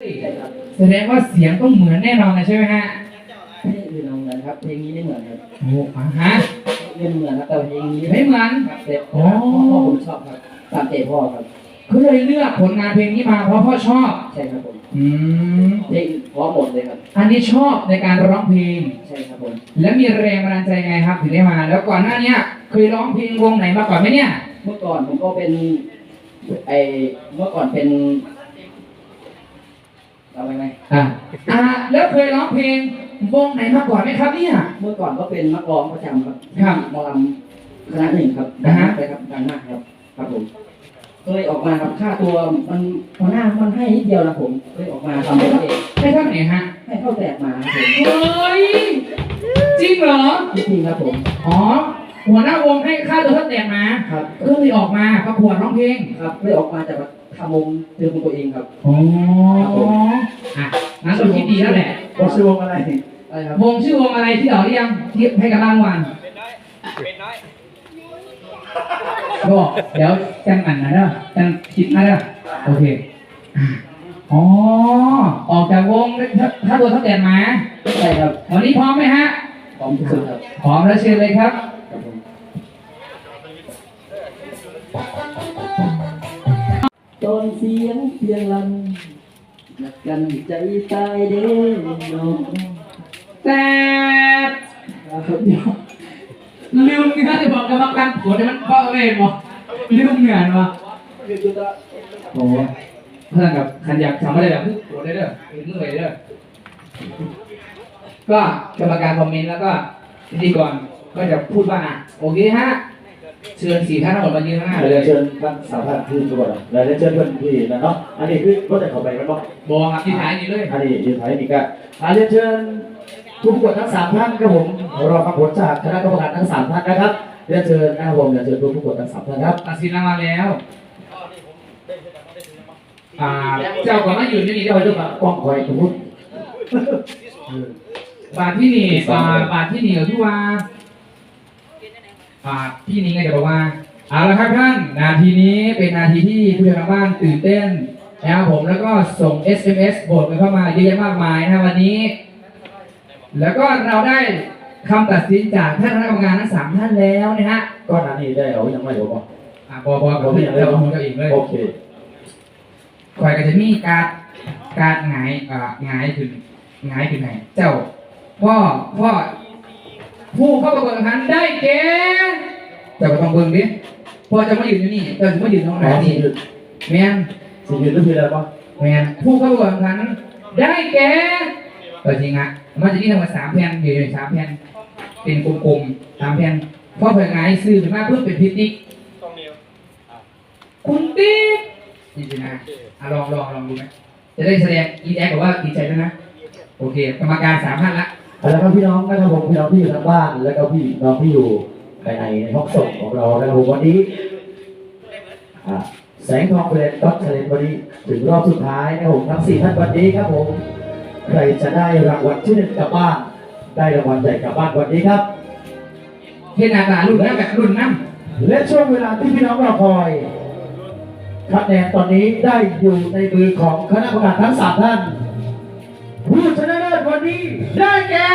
ใช่ครับแสดงว่าเสียงต้องเหมือนแน่นอนเลยใช่ไหมฮะไม่ได้คือน้องนั้นครับเพลงนี้ไม่เหมือนครับโอ้อะฮะเล่นเหมือนครับแต่เพลงนี้ไม่เหมือนครับแต่อ๋พ่ออพ่อผมชอบครับตามใจพ่อครับเขาเลยเลือกผลงานเพลงนี้มาเพราะพ่อชอบใช่ครับผมอืมเพลงเพราะหมดเลยครับอันนี้ชอบในการร้องเพลงใช่ครับผมแล้วมีแรงบันดาลใจไงครับถึงได้มา แล้วก่อนหน้าเนี้ยเคยร้องเพลงวงไหนมาก่อนไหมเนี่ย เมื่อก่อนผมก็เป็นไอเมื่อก่อนเป็น เอาไปไหมอ่าอ่าแล้วเคยร้องเพลงวงไหนมาก่อนไหมครับเนี่ย เมื่อก่อนก็เป็นนักร้องประจำครับครับหมอลำคณะหนึ่งครับดัอ่างฮะมากเลยครับดังมากครับ ครับผมก็เลยออกมาครับค่าตัวมันหัวหน้ามันให้นิดเดียวนะผมก็เลยออกมาทำเพลงเองให้เท่าไหร่ฮะให้เข้าแตกมาครับผมเฮ้ยจริงเหรอจริงๆครับผมอ๋อ หัวหน้าวงให้ค่าตัวเท่าแตกมาครับก็เลยออกมาประกวดร้องเพลงครับเลยออกมาจากทำวงเจอของตัวเองครับอ๋ออะงั้นเราคิดดีแล้วแหละวงชื่อวงอะไรอะไรครับวงชื่อวงอะไรที่เราเรียงที่ให้กับรางวัลเป็นน้อยก็เดี๋ยวจังอันนะเด้อจังคิดนะเด้อโอเคอะอ๋อออกจากวงถ้าตัวเท่าแตกมาใช่ครับวันนี้พร้อมไหมฮะพร้อมที่สุดครับพร้อมแล้วเชิญเลยครับครับผม ตอนเสียงเพียงลันนักกันใจตายเด้อน้องแต่ครับยวลืมเนื้อจะบอกกรรมการผลเนี่ยมันเพราะอะไรวะลืมเนื้อวะโอ้เพื่อนกับขันอยากทำอะไรแบบโหดได้เด้อเมื่อไปเด้อก็กรรมการคอมเมนต์แล้วก็พิธีกร ก็จะพูดว่าอะโอเคฮะเชิญสี่ท่านทั้งหมดมายืนข้างหน้าเราเลจะยเชิญท่านสามท่านที่ตัวเราเราจะเชิญเพื่อนที่นะเนาะอันนี้คือรถแต่เขาไปแล้วเนาะบอกครับที่ท้ายนี้เลยอันนี้ยืนท้ายนี่ก็อาเรียนเชิญผู้ประกวดทั้งสามท่านครับผมรอฟังผลจากคณะกรรมการทั้งสามท่านนะครับเรียนเชิญนะครับผมเรียนเชิญผู้ประกวดทั้งสามท่านครับตัดสินรางวัลแล้วอ่าเจ้าก่อนมายืนที่นี่เดี๋ยวเจ้าก่อนกล้องคอยสมมติบาทที่นี่อ่าบาทที่นี่ก็คือว่า อ่าพี่นี้ก็จะบอกว่าเอาละครับท่านนาทีนี้เป็นนาทีที่ผู้ชมทางบ้านตื่นเต้นนะครับผมแล้วก็ส่ง SMS โบทกันเข้ามาเยอะแยะมากมายนะวันนี้ แล้วก็เราได้คำตัดสินจากท่านคณะกรรมการทั้งสามท่านแล้วนะฮะก้อนนั้นนี่ได้เอายังไม่หรือเปล่าอ่าบอบอกับพี่เราของเราเองเลยโอเคข่อยก็จะมีการการหงายอ่าหงายขึ้นหงายขึ้นไหนเจ้าพ่อพ่อผู้เข้าประกวดแข่งขันได้แก่ เจ้าก็ต้องเบิ่งดิพ่อจะมายืนอยู่นี่เจ้าจะมายืนตรงไหนอ๋อนี่สี่ยืนแม่นสี่ยืนหรือสี่อะไรบ้างแม่นผู้เข้าประกวดแข่งขันได้แก่เออจริงอะมันจะมีทั้งหมดสามแผ่นอยู่ในสามแผ่นเป็นกลมๆสามแผ่นพ่อเผยหงายซื้อขึ้นมาเพื่อเป็นพิติกตรงนิ้วคุณติ๊กนี่สินะอะลองลองลองดูไหมจะได้แสดงอีแอคบอกว่าดีใจด้วยนะ โอเค กรรมการสามท่านละแล้วก็พี่น้องนะครับผมพี่น้องที่อยู่ทางบ้าน แล้วก็พี่น้องที่อยู่ ภายในห้องส่งของเรานะครับผมวันนี้อ่าแสงทองเป็นก็เฉลยวันนี้ถึงรอบสุดท้ายนะครับผมทั้งสี่ท่านวันนี้ครับผมใครจะได้รางวัลที่หนึ่งกลับบ้าน ได้รางวัลใหญ่กลับบ้านวันนี้ครับ เห็นหน้าตารุ่นน้ำแบบรุ่นน้และช่วงเวลาที่พี่น้องรอคอยคะแนนตอนนี้ได้อยู่ในมือของคณะกรรมการทั้งสามท่าน ผู้ชนะเลิศวันนี้ได้แก่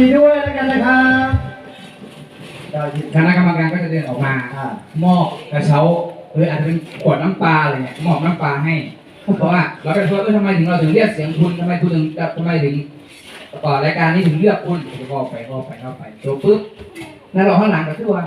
ดีด้วยแล้วกันนะครับคณะกรรมการก็จะเดินออกมาอมอบกระเช้าหรืออาจจะเป็นขวดน้ำปลาอะไรเงี้ยมอบน้ำปลาให้ เพราะว่าเราก็จะว่าเออทำไมถึงเราถึงเรียกเสียงคุณทำไมคุณถึงทำไมถึงต่อรายการนี้ถึงเลือกคุณก็ไปก็ไปก็ไปจบปุ๊บแล้วเราข้างหลังก็คือว่า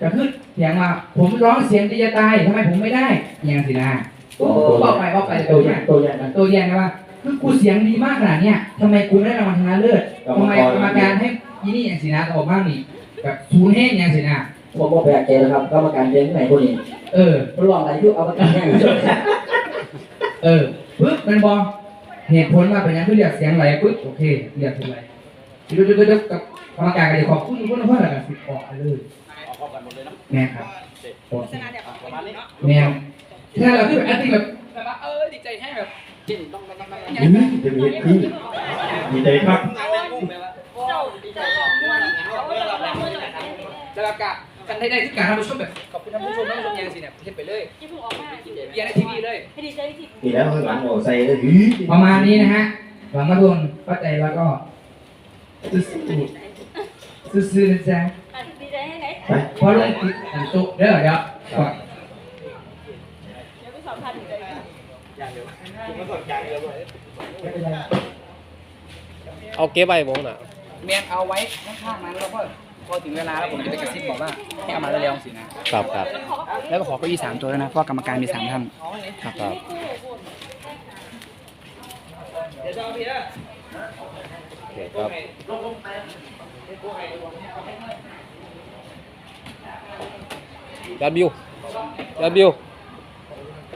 ก็คือเสียงว่าผมร้องเสียงดีจะตายทำไมผมไม่ได้อย่างสินะโอ้บอกไปบอกไปตัวอย่างตัวใหญ่นะตัวอย่างนะว่า คือกูเสียงดีมากขนาดเนี้ยทำไมกูไม่ได้รางวัลชนะเลิศทำไมกรรมการให้ยี่นี่อย่างสินะออกบ้างนี่แบบศูนย์แห้งอย่างสินะผมบอกแปลกใจนะครับกรรมการเลี้ยงที่ไหนคนนี้เออมันลองอะไรยุเอาประกันแห้งเออปึ๊บมันบอกเหตุผลว่าเป็นยังคือเรียกเสียงไหลปึ๊บโอเคเรียกถูกไหลดูดูดูดูกับกรรมการก็จะขอบคุณคุณพ่อแล้วกันสิออกไปเลยออกพร้อมกันหมดเลยเนาะแม่ครับโอเคประมาณนี้เนาะแม่ถ้าเราคือแบบแอคติ้งแบบแบบว่าเออดีใจแห้งแบบ กินต้องต้องต้องนี่จะมีพี่มีใจครับงานแม่งกุ้งเลยว่าเจ้าดีใจมากแล้วก็กันได้ได้ที่การท่านผู้ชมแบบขอบคุณท่านผู้ชมท่านผู้ชมยังสิเนี่ยเฮ็ดไปเลยที่เพิ่งออกมาเรียนในทีวีเลยให้ดีใจที่นี่แล้วข้างหลังโอ้ใส่เลยหือประมาณนี้นะฮะหวังว่าทุกคนเข้าใจแล้วก็สู้ๆสู้ๆนะจ๊ะดีใจให้ไหนไปเพราะเรื่องติดอันโตเด้อเดี๋ยวก่อน เดี๋ยวไปสัมภาษณ์ถึงใจ เอาเก็บไว้มองน่ะเมียนเอาไว้ข้างๆนั้นแล้วก็พอถึงเวลาแล้วผมจะไปกระซิบบอกว่าให้เอามาเร็วๆสินะ ครับครับแล้วก็ขอเก้าอี้สามตัวด้วยนะเพราะกรรมการมีสามท่านครับครับโอเคครับจานบิวจานบิว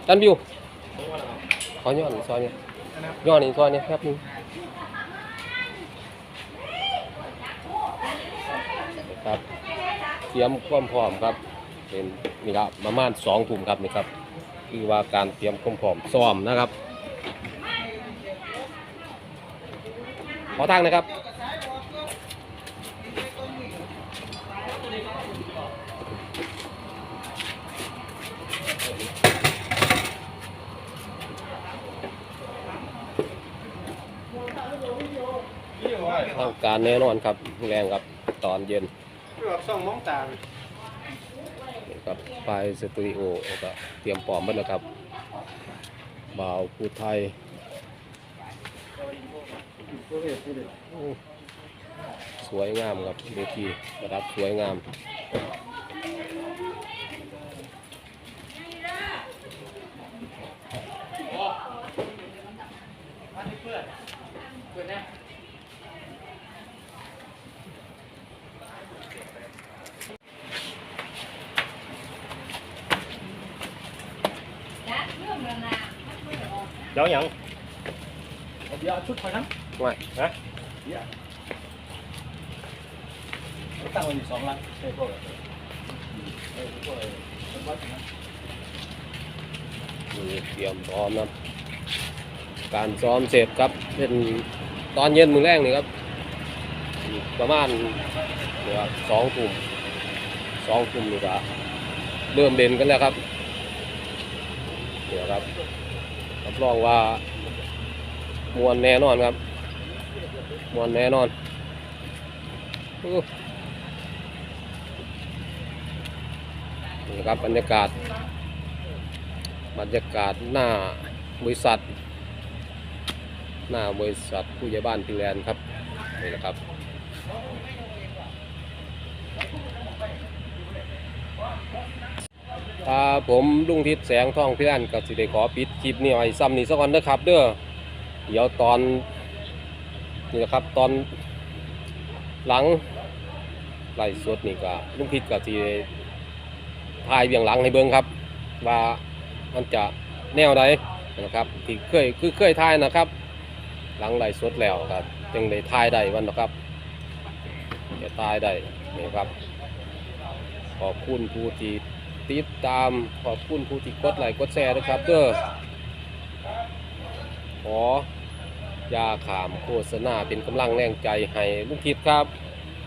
จานบิว ขอย่อหนึ่งซอยเนี่ยย่อนอีกซอยเนี่ยแป๊บนึงครับเตรียมความพร้อมครับเป็นนี่ครับประมาณสองถุ่มครับนี่ครับคือว่าการเตรียมความพร้อมซ้อมนะครับขอทางนะครับ ทางการแน่นอนครับแรงครับตอนเย็นส่องมองตานี่ครับไปสตูดิโอแล้วก็เตรียมพร้อมหมดแล้วครับบ่าวผู้ไทยโอ้สวยงามครับเวทีระดับสวยงาม เดี๋ยวหยังเดี๋ยวชุดคอยน้ไม่ฮะำตั้งไว้อยู่สองลังเฮ้ยพวกนี่เตรียมพร้อมนะการซ้อมเสร็จครับเป็นตอนเย็นมือแรกนี่ครับอีกประมาณเดี๋ยวสองทุ่มสองทุ่มนี่ก็เริ่มเด่นกันแล้วครับเดี๋ยวครับ รับรองว่ามวนแน่นอนครับมวนแน่นอนอนี่ครับบรรยากาศ บรรยากาศหน้าบริษัท หน้าบริษัทผู้ใหญ่บ้านพิแลนครับนี่แหละครับ ถ้าผมลุงทิศแสงทองเพื่อนก็สิได้ขอปิดคลิปนี้ไว้ซ้ำนี้สักวันเด้อครับ เด้อเดี๋ยวตอนนี่นะครับ ตอนหลังไล่สดนี่ก็ลุงทิศก็สิได้ถ่ายเบียงหลังให้เบิ่งครับ ว่ามันจะแนวใดนะครับที่เคยคือเคยทายนะครับ หลังไลฟ์สดแล้วครับจึงได้ทายได้วันนะครับจะทายได้นี่ครับขอบคุณผู้ที่ ติดตามขอบคุณผู้ที่กดไลค์กดแชร์นะครับเด้อขอยาขามโฆษณาเป็นกำลังแรงใจให้ลุงทิศครับ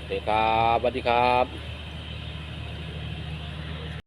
นี่ครับสวัสดีครับ